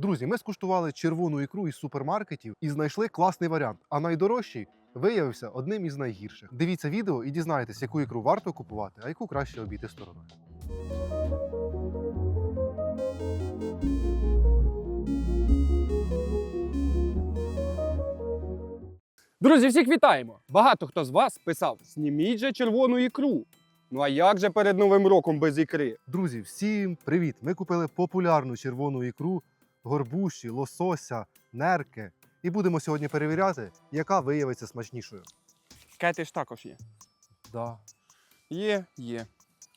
Друзі, ми скуштували червону ікру із супермаркетів і знайшли класний варіант. А найдорожчий виявився одним із найгірших. Дивіться відео і дізнайтесь, яку ікру варто купувати, а яку краще обійти стороною. Друзі, всіх вітаємо! Багато хто з вас писав: зніміть же червону ікру. Ну а як же перед Новим роком без ікри? Друзі, всім привіт! Ми купили популярну червону ікру, горбуші, лосося, нерки. І будемо сьогодні перевіряти, яка виявиться смачнішою. Кети ж також є. Да. Є, є.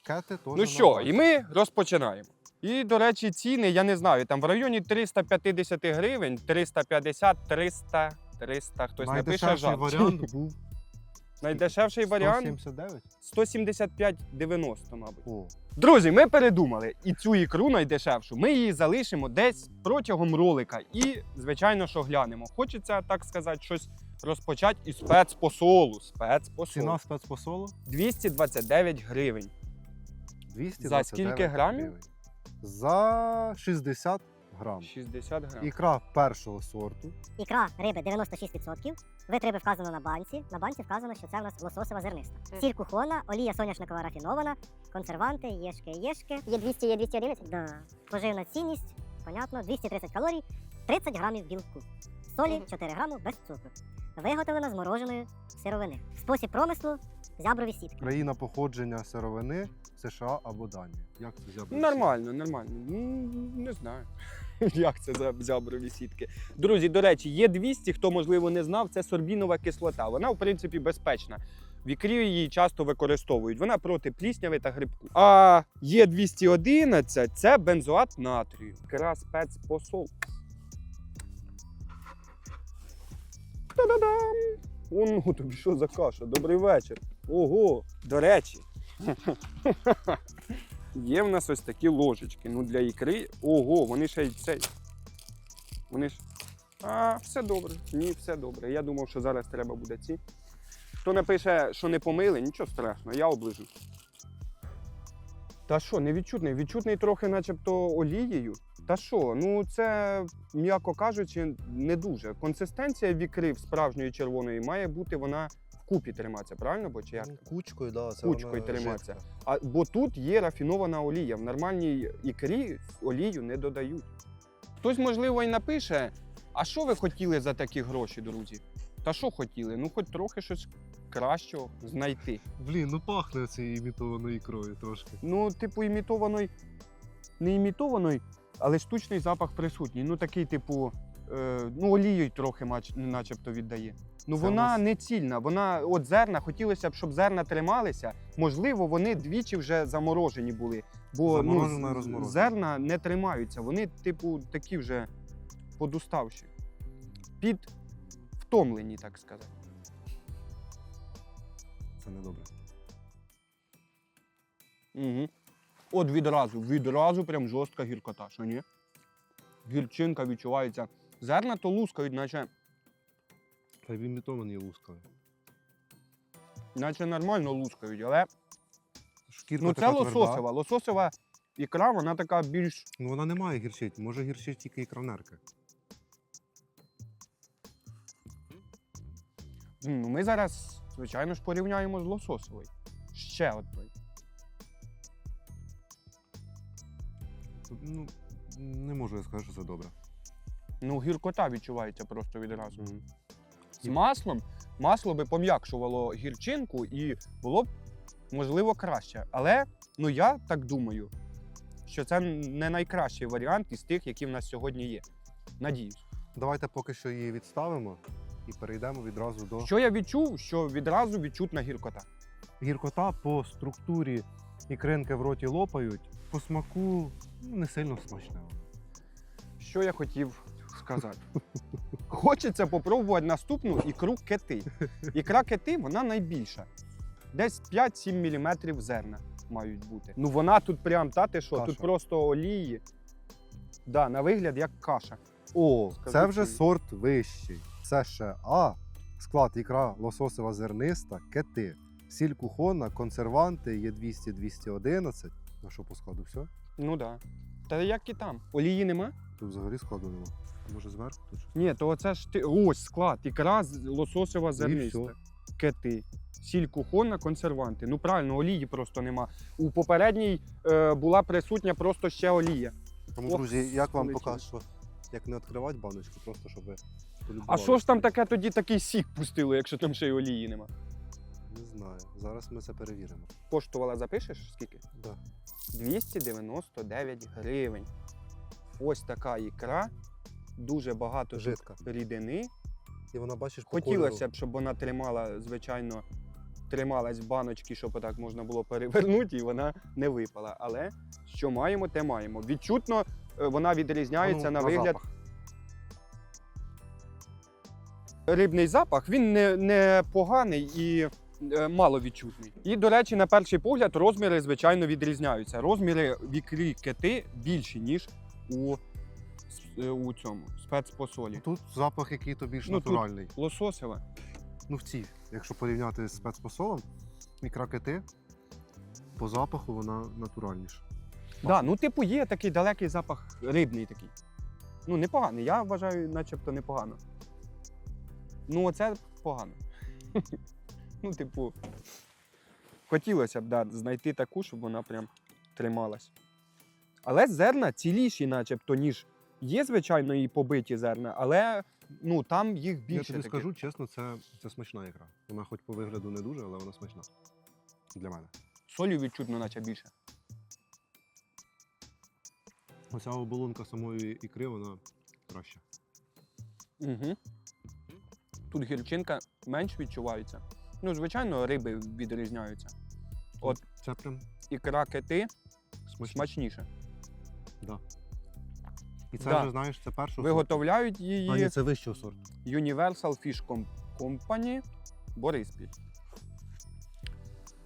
Кети теж. Ну що, і ми розпочинаємо. І, до речі, ціни, я не знаю, там в районі 350 гривень, 350, 300, 300, хтось напише Найдешевший варіант був Найдешевший варіант 179. 175,90, мабуть. О, Друзі, ми передумали і цю ікру найдешевшу. Ми її залишимо десь протягом ролика і, звичайно, що глянемо. Хочеться, так сказати, щось розпочати із спецпосолу. Спецпосол. ціна спецпосолу 229 гривень. 229 За скільки грамів? гривень. За 60 грам. 60 грамів. Ікра першого сорту. Ікра риби 96%. Вид риби вказано на банці. На банці вказано, що це в нас лососева зерниста. Сіль кухона, олія соняшникова рафінована, консерванти, єшки, єшки. Є 200, є 211? Да. Поживна цінність, понятно, 230 калорій, 30 грамів білку. Солі 4 грами без цукру. Виготовлена з мороженої сировини. Спосіб промислу зяброві сітки. Країна походження сировини США або Данія. Як це зябро? Нормально, нормально. Ну, Не знаю. Як це за зяброві сітки? Друзі, до речі, є 200, хто можливо не знав, це сорбінова кислота. Вона, в принципі, безпечна. В ікрі її часто використовують. Вона проти плісняви та грибку. А є 211 це бензоат натрію. Ікра спецпосол. Та-да-дам! О, ну тобі що за каша? Добрий вечір. Ого, до речі. Є в нас ось такі ложечки. Ну для ікри. Ого, вони ще й цей. Вони ж. А, все добре. Ні, все добре. Я думав, що зараз треба буде ці. Хто напише, що не помили, нічого страшного, я оближу. Та що, невідчутний? Відчутний трохи, начебто, олією. Та що, ну це, м'яко кажучи, не дуже. Консистенція в ікри в справжньої червоної має бути вона вкупі триматися, правильно? Бо чи як? Кучкою, да, це Кучкою вона триматися. жидка. А, бо тут є рафінована олія. В нормальній ікрі олію не додають. Хтось, можливо, і напише: а що ви хотіли за такі гроші, друзі? Та що хотіли? Ну, хоч трохи щось кращого знайти. Блін, ну пахне цією імітованою ікрою трошки. Ну, типу, імітованої, не імітованої, але штучний запах присутній. Ну, такий, типу, ну, олією трохи начебто віддає. Ну, Це вона не цільна. Вона, от зерна, хотілося б, щоб зерна трималися. Можливо, вони двічі вже заморожені були. Бо ну, зерна не тримаються. Вони, типу, такі вже подуставші. Під втомлені, так сказати. Це не добре. Угу. От відразу, відразу прям жорстка гіркота, що ні? Гірчинка відчувається. Зерна то лускають, наче, Та й в імітованій лускою. наче нормально лускають, але Шкірка ну, це така тверда. лососева. Лососева ікра, вона така більш. Ну вона не має гірчить, може гірчить тільки ікранерка. М, Ну, ми зараз, звичайно ж, порівняємо з лососовою. Ще одною. Ну, не можу я сказати, що це добре. Ну, гіркота відчувається просто відразу. З маслом масло би пом'якшувало гірчинку і було б, можливо, краще. Але ну я так думаю, що це не найкращий варіант із тих, які в нас сьогодні є. Надіюсь. Давайте поки що її відставимо і перейдемо відразу до Що я відчув, що відразу відчутна гіркота. гіркота по структурі ікринки в роті лопають. По смаку ну, не сильно смачне. Що я хотів сказати? Хочеться попробувати наступну ікру кети. Ікра кети вона найбільша. Десь 5-7 мм зерна мають бути. Ну вона тут прям та ти що, Каша. тут просто олії. Да, на вигляд як каша. О, Скажу це вже тобі. сорт вищий. Це ще А. Склад ікра лососева зерниста, кети. Сіль кухонна, консерванти є 200-211. Ну що по складу все? Ну да. Та як і там. Олії нема? Тут взагалі складу нема. Може зверху тут? щось? Ні, то оце ж ти. Ось склад. Ікра з- лососева зерниста. всьо. Кети. Сіль кухонна, консерванти. Ну правильно, олії просто нема. У попередній е, була присутня просто ще олія. Тому, Ох, друзі, як вам полетіло. що, як не відкривати баночку, просто щоб ви А що ж там таке тоді такий сік пустило, якщо там ще й олії нема? Не знаю. Зараз ми це перевіримо. Коштувала, запишеш скільки? Да. 299 гривень. Ось така ікра, дуже багато Жидка. рідини. І вона, бачиш, по Хотілося кольору. б, щоб вона тримала, звичайно, трималась в баночці, щоб так можна було перевернути, і вона не випала. Але що маємо, те маємо. Відчутно е, вона відрізняється ну, на вигляд. запах. Рибний запах він не, не поганий і е, маловідчутний. І, до речі, на перший погляд розміри, звичайно, відрізняються. Розміри в ікрі кити більші, ніж у, е, у цьому спецпосолі. Тут запах, який то більш Ну, тут- натуральний. Лососева. Ну, в цій, якщо порівняти з спецпосолом, ікра кити, по запаху вона натуральніша. Да, ну, типу, є такий далекий запах рибний такий. Ну, непоганий. Я вважаю, начебто непогано. Ну, оце погано. ну, типу, хотілося б да, знайти таку, щоб вона прям трималась. Але зерна ціліші, начебто, ніж є, звичайно, і побиті зерна, але ну, там їх більше. Я тобі таких. скажу чесно, це, це смачна ікра. Вона хоч по вигляду не дуже, але вона смачна. Для мене. Солі відчутно, наче більше. Оця оболонка самої ікри, вона краща. Угу. Тут гірчинка менш відчувається. Ну, звичайно, риби відрізняються. От. Це прям Ікра кити смачно. смачніше. Да. І це Да. вже, знаєш, це першого Виготовляють сорту. А, ні, це вищого сорту. Universal Fish Com- Company Бориспіль.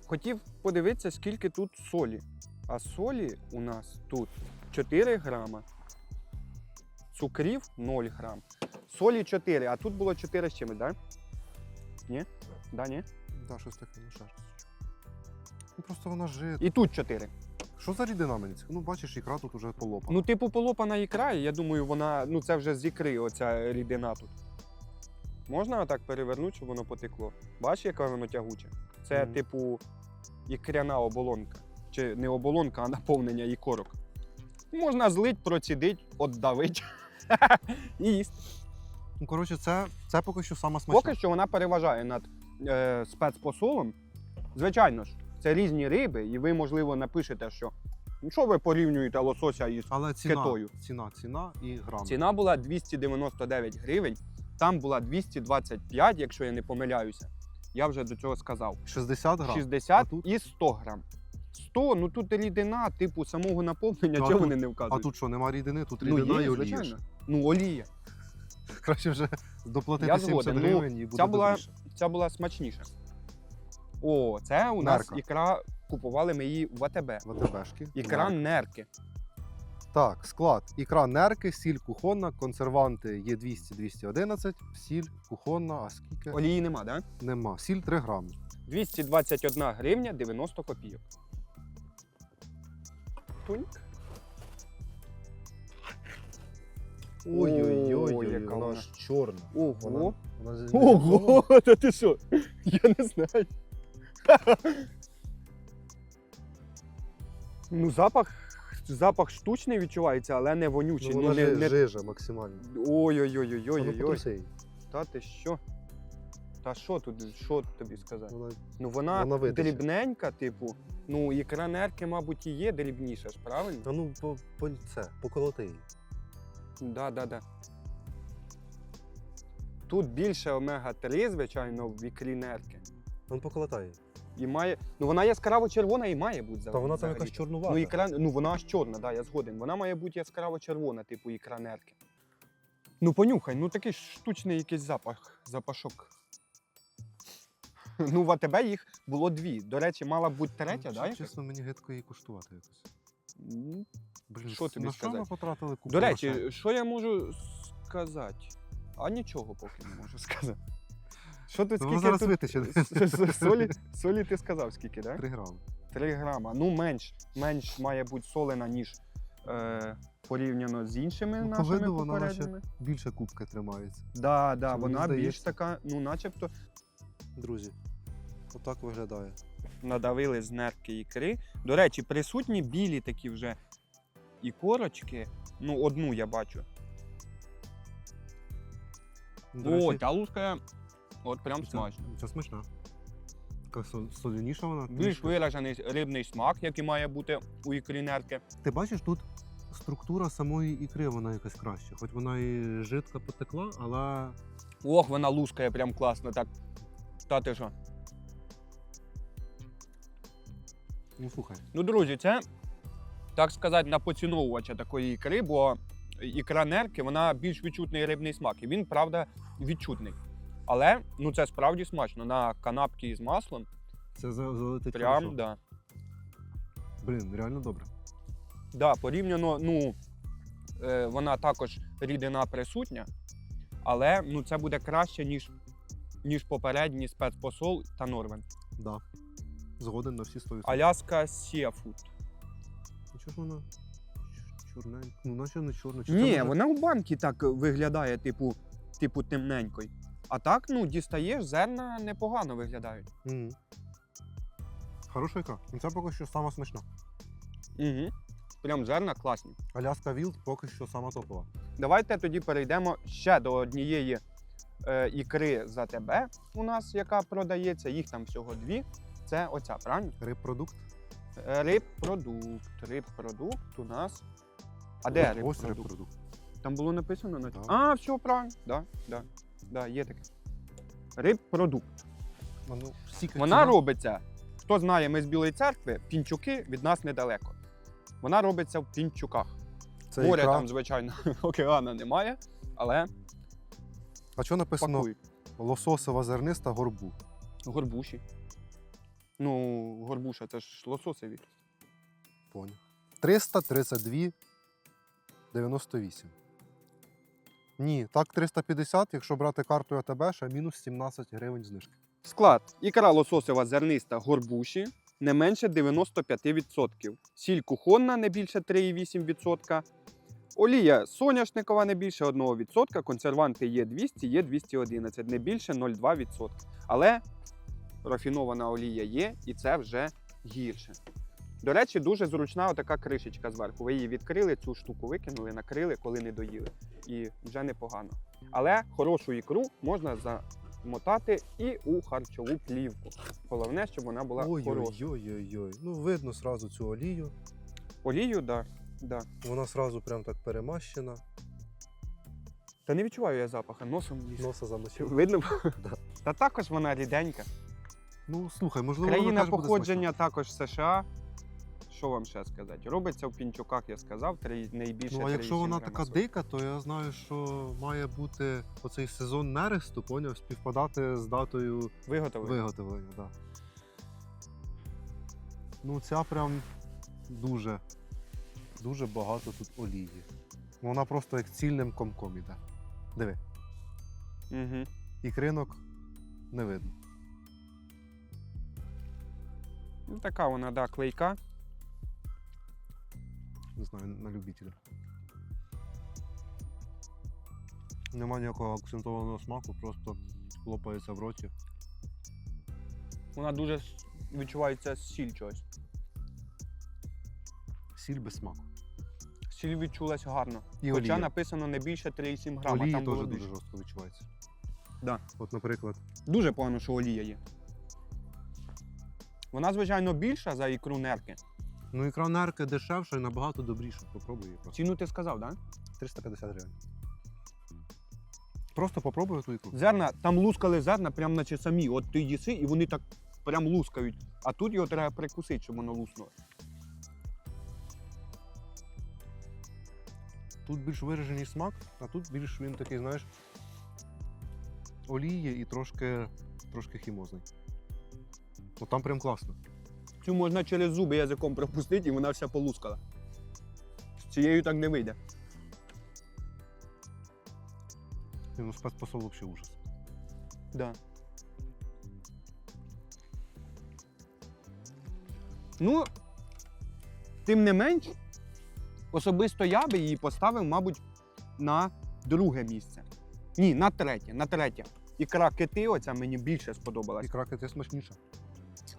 Хотів подивитися, скільки тут солі. А солі у нас тут 4 грама. Цукрів 0 грам. Солі 4, а тут було 4 з чимось, так? Да? Ні? Да, ні? Да, щось таке, ну ще раз. Ну просто вона жит. І тут 4. Що за рідина мені? Ну, бачиш, ікра тут уже полопана. Ну, типу, полопана ікра, і я думаю, вона, ну це вже з ікри, оця рідина тут. Можна отак перевернути, щоб воно потекло. Бачиш, яке воно тягуче? Це, Мгм. типу, ікряна оболонка. Чи не оболонка, а наповнення ікорок. Можна злить, процідить, отдавить і їсти. Ну, коротше, це, це поки що сама смачна. Поки що вона переважає над е, спецпосолом. Звичайно ж, це різні риби, і ви, можливо, напишете, що ну, що ви порівнюєте лосося із Але ціна, китою. ціна, ціна і грами. Ціна була 299 гривень, там була 225, якщо я не помиляюся. Я вже до цього сказав. 60 грам. 60 А тут? і 100 грам. 100, ну тут рідина, типу самого наповнення, Ну, а чого тут- вони не А тут що, нема рідини, тут ну, рідина є, і олія. звичайно. Ну, олія. Краще вже доплатити Я 70 згоден. Ну, гривень і буде ця була- добріше. Ця була смачніша. О, це у нас ікра. Купували ми її в АТБ. ВТБшки. Ікра Нерки. нерки. Так, склад. Ікра нерки, сіль кухонна, консерванти є 200-211, сіль кухонна, а скільки? Олії нема, да? Нема. Сіль 3 грами. 221 гривня 90 копійок. Туньк. Ой-ой-ой, яка вона ж чорна. Ого. Вона, вона Ого, та ти що? Я не знаю. ну, запах, запах штучний відчувається, але не вонючий. Ну, Ну, вона не, не... жижа максимально. Ой-ой-ой-ой-ой-ой. Та ти що? Та що тут, що тобі сказати? Вона Ну вона, Вона дрібненька, типу. Ну, ікра нерки, мабуть, і є дрібніша ж, правильно? Та ну по, по це, поколоти її. Да, да, да. Тут більше омега-3, звичайно, в ікрі нерки. Ну поколотай. І має. Ну вона яскраво червона і має бути Та вона там взагалі. якась чорнувата. Ну, ікра, ну вона аж чорна, да, я згоден. Вона має бути яскраво червона, типу ікра нерки. Ну, понюхай, ну такий штучний якийсь запах, запашок. Ну, в АТБ їх було дві. До речі, мала б бути третя, Ну, да? чесно, мені гидко її куштувати якось. Блін, Що тобі на що ми потратили купу До речі, грошей? що я можу сказати? А нічого поки не можу сказати. Що тут Ну, воно скільки зараз тут витече. с- с- солі, солі ти сказав скільки, так? 3 грами. 3 грама. Ну, менш, менш має бути солена, ніж е, порівняно з іншими Ну, по нашими виду вона наче- попередніми. Більше кубки тримається. Да, да, Чи мені вона більш здається? така, ну, начебто, Друзі, отак виглядає. надавили з нерки ікри. До речі, присутні білі такі вже і корочки. Ну, одну я бачу. До О, речі, ця лускає, от прям це- смачно. Це смачна. Така со- соляніша вона. Більш трішки. виражений рибний смак, який має бути у ікрі нерки. Ти бачиш, тут структура самої ікри вона якась краща. Хоч вона і жидка потекла, але Ох, вона лускає прям класно. Так. Та ти що? Ну слухай. Ну, друзі, це, так сказати, на поціновувача такої ікри, бо ікра нерки, вона більш відчутний рибний смак. І він, правда, відчутний. Але ну це справді смачно. На канапки із маслом. Це за- залетить Прям, хорошо. да. Блін, реально добре. Да, порівняно, ну, е, вона також рідина присутня, але ну, це буде краще, ніж, ніж попередній спецпосол та Норвен. Да. Згоден на всі 100%. Аляска Сіафуд. Ну, чого ж вона чорненька? Ну, наче не чорна. Чи це Ні, може- вона у банки так виглядає, типу, типу темненькою. А так, ну, дістаєш, зерна непогано виглядають. Мгм. Хороша ікра. Ну, Це поки що сама смачна. Угу. Прям зерна класні. Аляска Вілд поки що сама топова. Давайте тоді перейдемо ще до однієї е, ікри за тебе у нас, яка продається. Їх там всього дві. Це оця, правильно? Рибпродукт. Е, Рибпродукт. Рибпродукт у нас. А де Ось рибпродукт? рибпродукт. Там було написано на Так. А, все правильно. Да, да, да, є таке. Рибпродукт. А Ну, Вона робиться. Хто знає, ми з Білої церкви, пінчуки від нас недалеко. Вона робиться в пінчуках. Це Моря ікра. там, звичайно, океана немає, але А що написано пакують. лососова зерниста горбу? Горбуші. Ну, горбуша, це ж лососеві. Поняв. 332 98. Ні, так 350, якщо брати карту АТБ, ще мінус 17 гривень знижки. Склад. Ікра лососева зерниста горбуші не менше 95%. Сіль кухонна не більше 3,8%. Олія соняшникова не більше 1%. Консерванти є 200, є 211, не більше 0,2%. Але рафінована олія є, і це вже гірше. До речі, дуже зручна отака кришечка зверху. Ви її відкрили, цю штуку викинули, накрили, коли не доїли. І вже непогано. Але хорошу ікру можна замотати і у харчову плівку. Головне, щоб вона була хороша. Ой-ой-ой. Ну, видно сразу цю олію. Олію, да, да. Вона сразу прям так перемащена. Та не відчуваю я запаха, носом ліз. Носа замочив. Видно? Да. Та також вона ріденька. Ну, слухай, можливо, Країна теж буде походження також США. Що вам ще сказати? Робиться в пінчуках, я сказав, три, найбільше. Ну, а якщо вона така дика, то я знаю, що має бути оцей сезон нересту, поняв, співпадати з датою Виготовлена. виготовлення. Да. Ну, ця прям дуже, дуже багато тут олії. Вона просто як цільним комком іде. Диви, Угу. ікринок не видно. Ну, така вона, да, клейка. Не знаю, на любителя. Нема ніякого акцентованого смаку, просто лопається в роті. Вона дуже відчувається сіль чогось. Сіль без смаку. Сіль відчулась гарно. І Хоча олія. написано не більше 3,7 грама. Олії там теж було дуже більше. жорстко відчувається. Да. От, наприклад, Дуже погано, що олія є. Вона, звичайно, більша за ікру нерки. ну ікра нерки дешевша і набагато добріша. Попробуй її просто. Ціну ти сказав, так? Да? 350 гривень. Просто попробуй ту ікру. Зерна, там лускали зерна, прям наче самі. От ти їси, і вони так прям лускають. А тут його треба прикусити, щоб воно луснуло. Тут більш виражений смак, а тут більш він такий, знаєш, олії і трошки, трошки хімозний. Ну там прям класно. Цю можна через зуби язиком пропустити, і вона вся полускала. З цією так не вийде. Ні, Ну, спецпосол взагалі ужас. Да. Ну, тим не менш, Особисто я би її поставив, мабуть, на друге місце. Ні, на третє, на третє. Ікра кити, оця мені більше сподобалась. Ікра кити смачніша.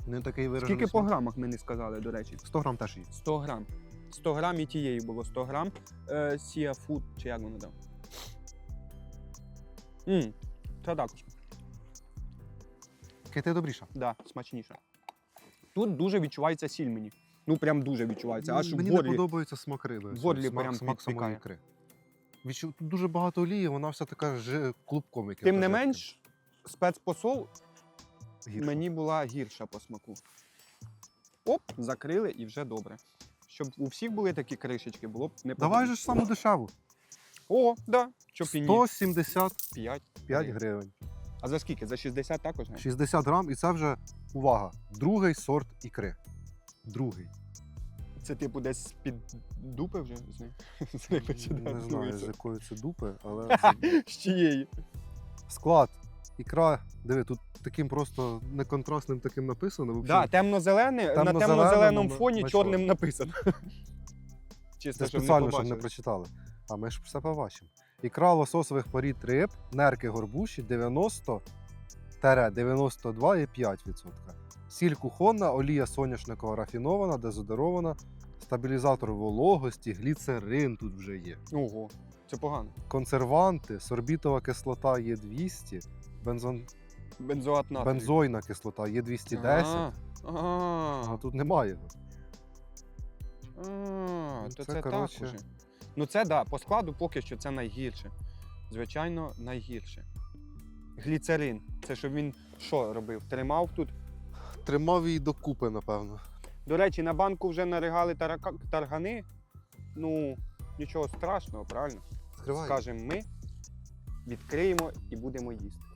Не такий виражений. Скільки по смак. грамах ми не сказали, до речі? 100 грам теж є. 100 грам. 100 грам і тієї було 100 грам. Е, Food, чи як воно там? Мм, це також. Кити добріша. Да, смачніше. Тут дуже відчувається сіль мені. Ну прям дуже відчувається. Аж Мені в не подобається смак риби. В горлі смак, прям смак самої підпікає. ікри. Відчу... Тут дуже багато олії, вона вся така ж клубком. яким Тим не менш, спецпосол Гірше. мені була гірша по смаку. Оп, закрили і вже добре. Щоб у всіх були такі кришечки, було б непогано. Давай же ж саму дешеву. О, да. Щоб і ні. 175 5. гривень. А за скільки? За 60 також? не? 60 грам, і це вже увага. Другий сорт ікри. Другий. Це типу десь під дупи вже з нею? З риби чи? Не знаю, з якої це дупи, але З чиєї? склад. Ікра, диви, тут таким просто неконтрастним таким написано. Да, темно-зелене, на Темно-зеленому темно-зеленому фоні на чорним написано. Чисто, Це щоб не спеціально, щоб не побачили. прочитали. А ми ж все побачимо. Ікра лососових порід риб, нерки горбуші 90-92,5%. Сіль кухонна, олія соняшникова рафінована, дезодорована, стабілізатор вологості, гліцерин тут вже є. Ого, це погано. Консерванти, сорбітова кислота Є200, бензон... Бензоат натрію. бензойна кислота Є210. А, А а, тут немає а, Ну, то це, це так уже. Ну це да, по складу поки що це найгірше. Звичайно, найгірше. Гліцерин. Це щоб він що робив? Тримав тут. Тримав її докупи, напевно. До речі, на банку вже наригали тарака... таргани. Ну, нічого страшного, правильно? Скажемо ми, відкриємо і будемо їсти.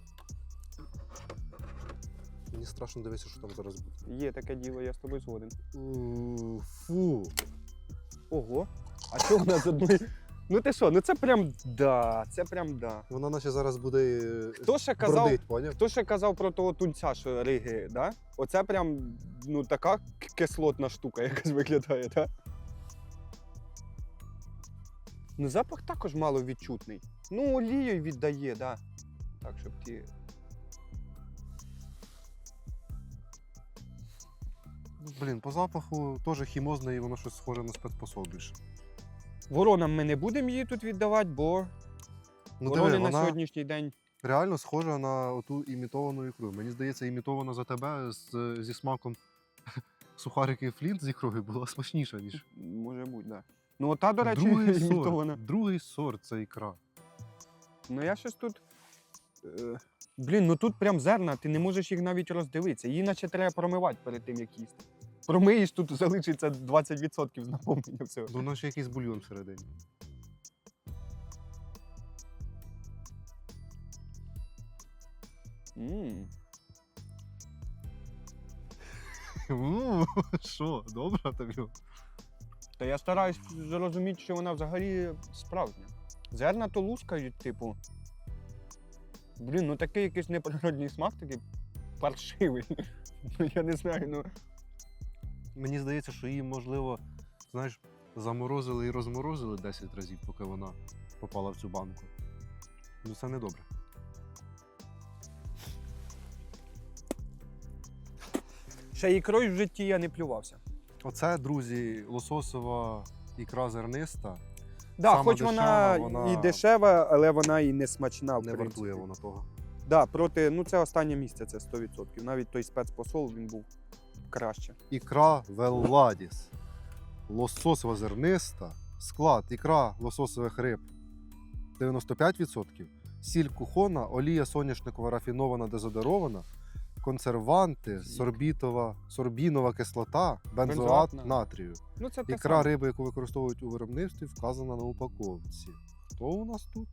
Мені страшно дивитися, що там зараз буде. Є таке діло, я з тобою згоден. У, Фу. Ого. А що вона з одної. Ну ти що, ну це прям да, це прям да. Вона наче зараз буде е, Хто ще казав, бродить, поняв? хто ще казав про того тунця, що риги, да? Оце прям ну така к- кислотна штука якась виглядає, так? Ну, запах також мало відчутний. Ну, олією віддає, да. Так, щоб ті. Блін, по запаху теж хімозне і воно щось схоже на спецпосол більше. Воронам ми не будемо її тут віддавати, бо Ну ворони диви, на вона сьогоднішній день. реально схожа на оту імітовану ікру. Мені здається, імітована за тебе з, зі смаком сухарики Флінт з ікрою була смачніша, ніж. Може бути, да. Ну, ота, до речі, другий імітована. сорт. Другий сорт це ікра. Ну я щось тут. Е, блін, ну тут прям зерна, ти не можеш їх навіть роздивитися. Її наче треба промивати перед тим, як їсти. Промиєш, тут залишиться 20% з наповнення всього. Ну, наче якийсь бульйон всередині. Що, добре тобі? Та я стараюсь зрозуміти, що вона взагалі справжня. Зерна то лускають, типу. Блін, ну такий якийсь неприродний смак, такий паршивий. Ну я не знаю, ну. Мені здається, що її, можливо, знаєш, заморозили і розморозили 10 разів, поки вона попала в цю банку. Ну це не добре. Ще ікрою в житті я не плювався. Оце, друзі, лососова ікра зерниста. Да, Сама хоч дешева, вона, вона- і дешева, але вона і не смачна. в Не принципі. вартує воно того. Да, проти, ну це останнє місце, це 100%. Навіть той спецпосол він був краще. Ікра Велладіс. Лососова зерниста. Склад ікра лососових риб 95%. Сіль кухона, олія соняшникова рафінована дезодорована, консерванти, сорбітова, сорбінова кислота, бензоат натрію. Ну це те Ікра саме. риби, яку використовують у виробництві, вказана на упаковці. Хто у нас тут?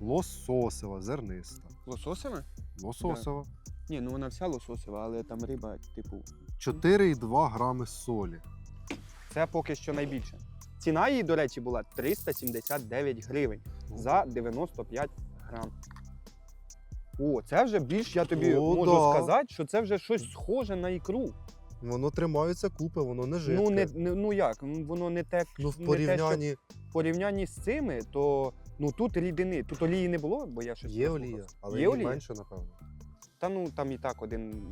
Лососова, зерниста. Лососеве? Лососова. Ні, ну вона вся лососева, але там риба, типу, 4,2 грами солі. це поки що найбільше. Ціна її, до речі, була 379 гривень за 95 грам. О, це вже більш, я тобі О, можу да. сказати, що це вже щось схоже на ікру. Воно тримається купи, воно не жидке. Ну, не, не, ну як, воно не те, Ну, в не те, порівнянні в порівнянні з цими, то ну тут рідини. Тут олії не було, бо я щось є олія, але Є олія? менше, напевно. Та ну там і так один.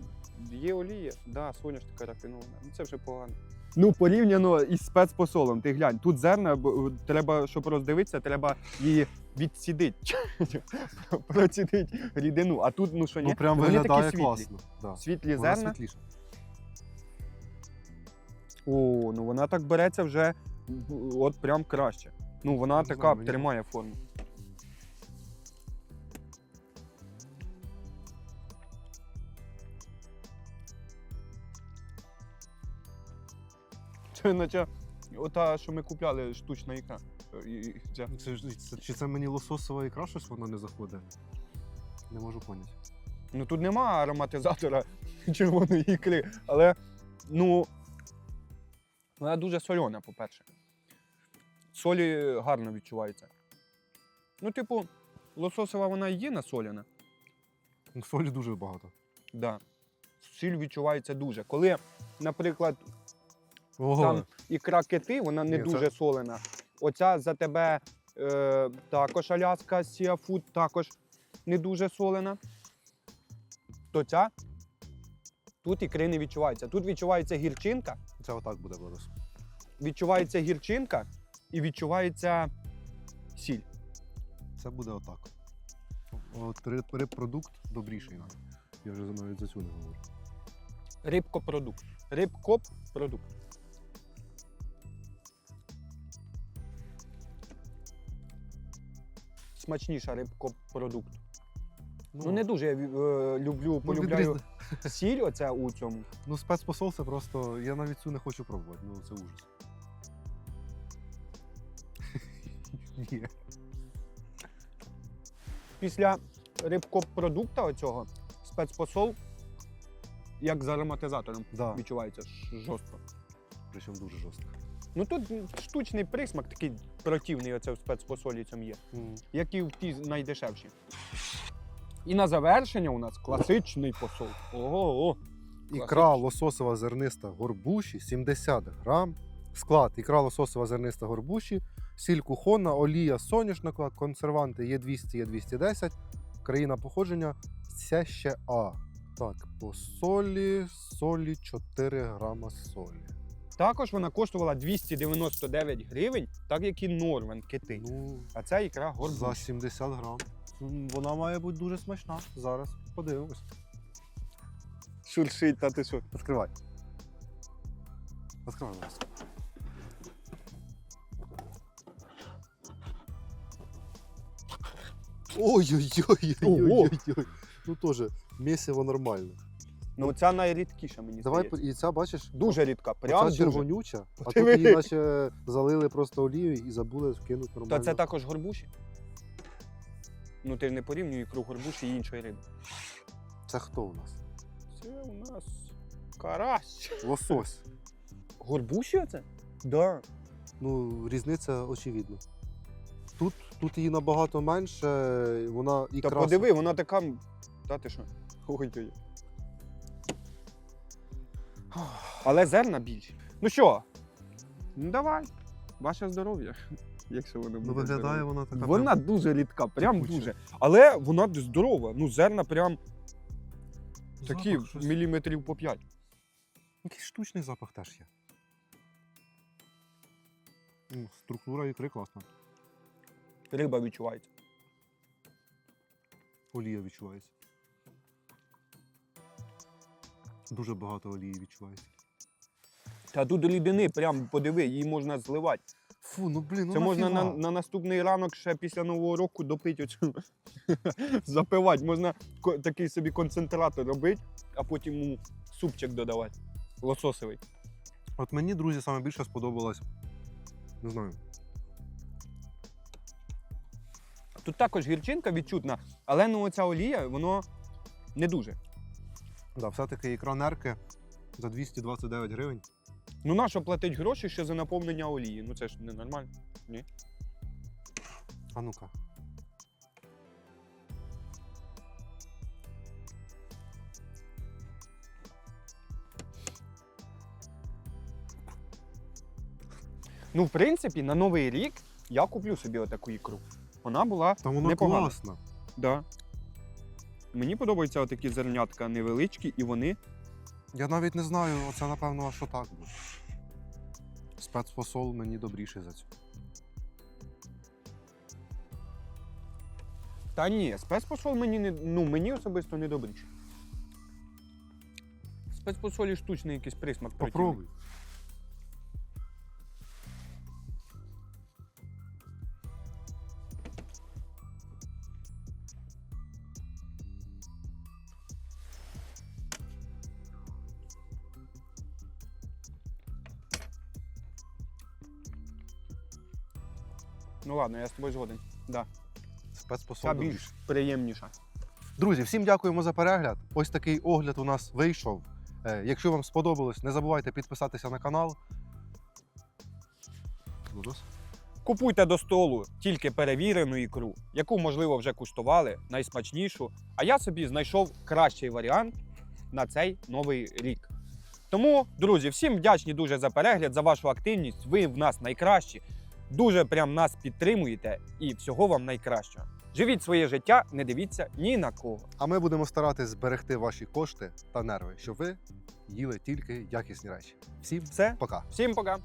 Є олія, да, соняшника рафінована. Ну це вже погано. Ну, порівняно із спецпосолом. Ти глянь, тут зерна, е, треба, щоб роздивитися, треба її відсідити. Процідити рідину. А тут, ну що, ні? Ну прям Вони такі виглядає світлі. класно. Да. Світлі Вона зерна. світліша. О, ну вона так береться вже от прям краще. Ну вона Не така знаю, мені- тримає форму. Це наче ота, що ми купляли, штучна ікра. І-. Це, ж- це, чи це мені лососова ікра щось воно не заходить? Не можу поняти. Ну тут нема ароматизатора червоної ікри, але ну вона дуже сольона, по-перше. Солі гарно відчувається. Ну, типу, лососова вона і є насолена. Ну, Солі дуже багато. Да. Сіль відчувається дуже. Коли, наприклад, Ого, там ікра кити, вона не Ні, це- дуже солена. Оця за тебе е, також Аляска Сіафуд також не дуже солена. То ця тут ікри не відчувається. Тут відчувається гірчинка, це отак буде Борис. відчувається гірчинка і відчувається сіль. Це буде отак. От ри- рибпродукт добріший нам. Я вже навіть за цю не говорю. Рибкопродукт. Рибкоп-продукт. Смачніша рибкоп-продукт. Ну, не дуже я е, люблю, ну, полюбляю відрізни- сіль оця у цьому. Ну, спецпосол це просто. Я навіть цю не хочу пробувати. Ну, це ужас. Ні. Після рибкоп-продукта оцього спецпосол, як з ароматизатором, Да. відчувається жорстко. Причому дуже жорстко. Ну тут штучний присмак, такий противний оце в спецпосолі цьому є. як і в ті найдешевші. І на завершення у нас класичний посол. Ого. Ікра лососова зерниста горбуші 70 грам. Склад ікра лососова зерниста горбуші, сіль кухонна, олія соняшникова, консерванти є 200, є 210. Країна походження США. Так, по солі, солі 4 грама солі. Також вона коштувала 299 гривень, так як і Норвен кити. Ну, А ця ікра за 70 грам. М, Вона має бути дуже смачна. Зараз подивимось. Шуршить, та ти що? Відкривай. Відкривай, Ларис. Ой-ой-ой-ой-ой-ой. Ну теж, місиво нормально. Ну ця найрідкіша мені Давай здається. і ця, бачиш, Дуже рідка, прям Оця дуже. червонюча, а тут її наче залили просто олією і забули вкинути Та це також горбуші. Ну ти ж не порівнюй ікру горбуші і іншої риби. Це хто у нас? Це у нас карась. Лосось. Горбуші оце? Да. Ну, різниця очевидна. Тут, тут її набагато менше, вона і Та красна. подиви, вона така. Та ти що? Ой-ой. Але зерна більші. Ну що? Ну давай. Ваше здоров'я. Якщо воно буде. Ну, виглядає вона така. Вона прям дуже рідка, прям текуча. дуже. Але вона здорова. Ну, зерна прям такі запах щось- міліметрів по 5. Якийсь штучний запах теж є. Ну, Структура ікри класна. Риба відчувається. Олія відчувається. Дуже багато олії відчувається. Та тут рідини, прям подиви, її можна зливати. Фу, ну блін, ну Це можна на, нафіга? на наступний ранок ще після Нового року допити оцю, запивати. Можна ко- такий собі концентратор робити, а потім у супчик додавати. Лососовий. От мені, друзі, саме більше сподобалось. Не знаю. Тут також гірчинка відчутна, але ну оця олія, воно не дуже. Да, Все-таки ікронерки за 229 гривень. Ну нащо платить гроші ще за наповнення олії? Ну це ж не нормально. Ні. А ну-ка. Ну, в принципі, на новий рік я куплю собі отаку ікру. Вона була Там вона непогана. класна. Да. Мені подобаються отакі зернятка невеличкі, і вони. Я навіть не знаю, оце напевно, що так буде. Спецпосол мені добріший за цю. Та ні, спецпосол мені не. Ну, мені особисто не добріше. В Спецпосолі штучний якийсь присмак. Попробуй. Ну ладно, я з тобою згоден. Да. Добріший. більш приємніша. Друзі, всім дякуємо за перегляд. Ось такий огляд у нас вийшов. Е, Якщо вам сподобалось, не забувайте підписатися на канал. Купуйте до столу тільки перевірену ікру, яку, можливо, вже куштували, найсмачнішу. А я собі знайшов кращий варіант на цей новий рік. Тому, друзі, всім вдячні дуже за перегляд, за вашу активність. Ви в нас найкращі. Дуже прям нас підтримуєте і всього вам найкращого. Живіть своє життя, не дивіться ні на кого. А ми будемо старатись зберегти ваші кошти та нерви, щоб ви їли тільки якісні речі. Всім Все, пока! всім пока!